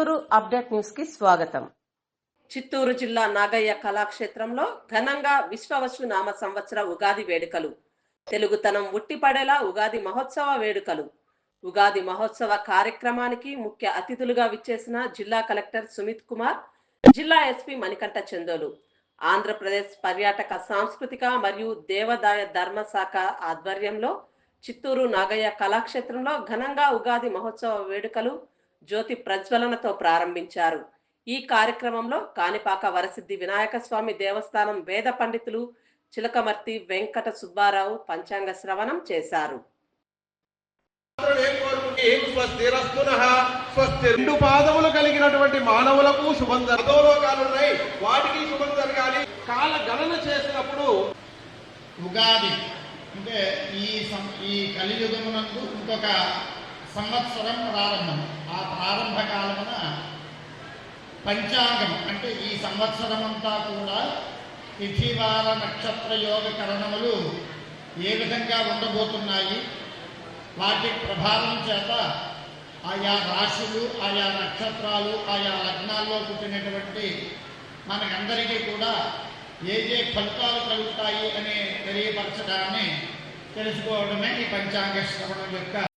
Chittoor update న్యూస్కి స్వాగతం. చిత్తూరు జిల్లా నాగయ్య కళాక్షేత్రంలో ఘనంగా విశ్వవసు నామ సంవత్సర ఉగాది వేడుకలు. తెలుగుతనం ఉట్టిపడేలా ఉగాది మహోత్సవ వేడుకలు. ఉగాది మహోత్సవ కార్యక్రమానికి ముఖ్య అతిథులుగా విచ్చేసిన జిల్లా కలెక్టర్ సుమిత్ కుమార్ జిల్లా ఎస్పీ మణికంఠ చందోలు ఆంధ్రప్రదేశ్ పర్యాటక సాంస్కృతిక మరియు దేవాదాయ ధర్మ శాఖ ఆధ్వర్యంలో చిత్తూరు నాగయ్య కళాక్షేత్రంలో ఘనంగా ఉగాది మహోత్సవ వేడుకలు జ్యోతి ప్రజ్వలనతో ప్రారంభించారు. ఈ కార్యక్రమంలో కాణిపాక వరసిద్ధి వినాయక స్వామి దేవస్థానం వేద పండితులు చిలకమర్తి వెంకట సుబ్బారావు పంచాంగ శ్రవణం చేశారు. రెండు పాదములు కలిగినటువంటి మానవులకు శుభం ఉన్నాయి. వాటికి శుభం జరగాలి కాల గణన చేసినప్పుడు ఉగాది అంటే ఈ ఈ కలియుగమునందు ఇంకొక సంవత్సరం ప్రారంభం. ఆ ప్రారంభ కాలమున పంచాంగం అంటే ఈ సంవత్సరం అంతా కూడా తిథివార నక్షత్ర యోగ కరణములు ఏ విధంగా ఉండబోతున్నాయి వాటి ప్రభావం చేత ఆయా రాశులు ఆయా నక్షత్రాలు ఆయా లగ్నాల్లో పుట్టినటువంటి మనకందరికీ కూడా ఏ ఏ ఫలితాలు కలుగుతాయి అని తెలియపరచడాన్ని తెలుసుకోవడమే ఈ పంచాంగ శ్రవణం యొక్క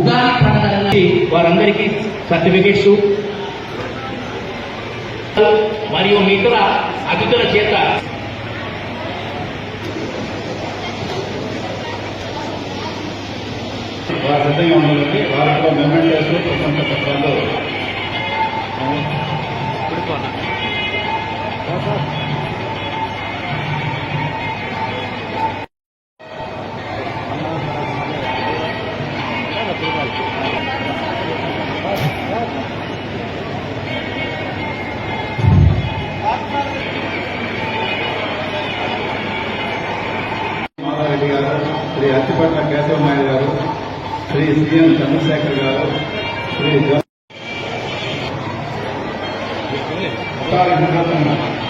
ఉగాది పండుగ వారందరికీ సర్టిఫికెట్స్ మరియు మిగతా అతిథుల చేత వారు సిద్ధంగా ఉండాలండి వారితో మెమెంటోస్ ప్రశంస పత్రాలు. శ్రీ అత్తిపట్ల కేశవ నాయుడు గారు శ్రీ సిఎం చంద్రశేఖర్ గారు శ్రీ జో-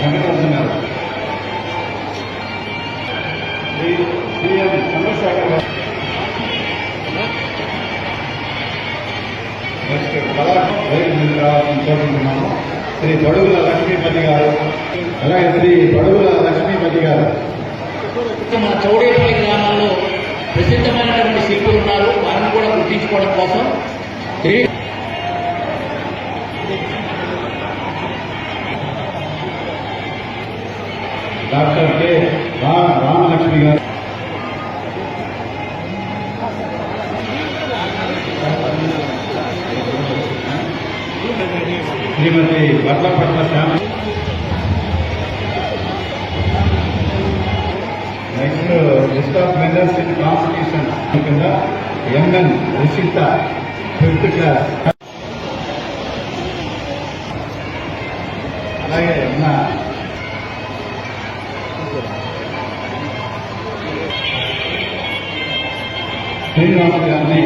వెంకటరత్న గారు శ్రీ సిఎం చంద్రశేఖర్ గారు నెక్స్ట్ రావాలని కోరుకుంటున్నాము. శ్రీ బడుగుల లక్ష్మీపతి గారు అలాగే శ్రీ బడుగుల లక్ష్మీపతి గారు. చౌడేపల్లి ప్రసిద్ధమైనటువంటి శిల్పులు ఉన్నారు. వారిని కూడా గుర్తించుకోవడం కోసం. Doctor K. Ramalakshmi garu. Shrimati Batlapatla Shyama of medals in competition కింద M N Rishitha fifth class. అలాగే ఉన్న శ్రీనివాస్ గారిని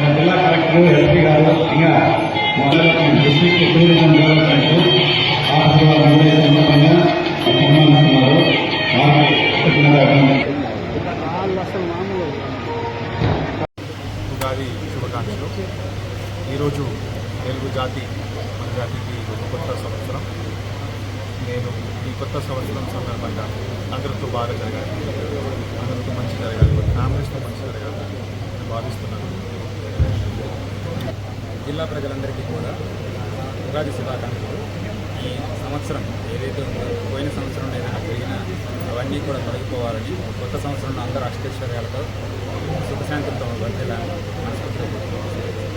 మా జిల్లా కలెక్టర్ ఎస్పీ గారు ఇంకా మొదలైన డిస్ట్రిక్ట్ టూరిజం ఉగాది శుభాకాంక్షలు. ఈరోజు తెలుగు జాతి మన జాతికి ఒక కొత్త సంవత్సరం. నేను ఈ కొత్త సంవత్సరం సందర్భంగా అందరితో బాగా జరగాలి. అందరితో మంచి జరగాలి. ఫ్యామిలీస్తో మంచి జరగాలి నేను భావిస్తున్నాను. జిల్లా ప్రజలందరికీ కూడా ఉగాది శుభాకాంక్షలు. ఈ సంవత్సరం ఏదైతే ఉందో పోయిన సంవత్సరం ఏదైనా జరిగినా అవన్నీ కూడా తొలగిపోవాలని కొత్త సంవత్సరంలో అందరూ అష్టైశ్వర్యాలతో సుఖశాంతులతో వర్తిల్లాలని మనస్ఫూర్తిగా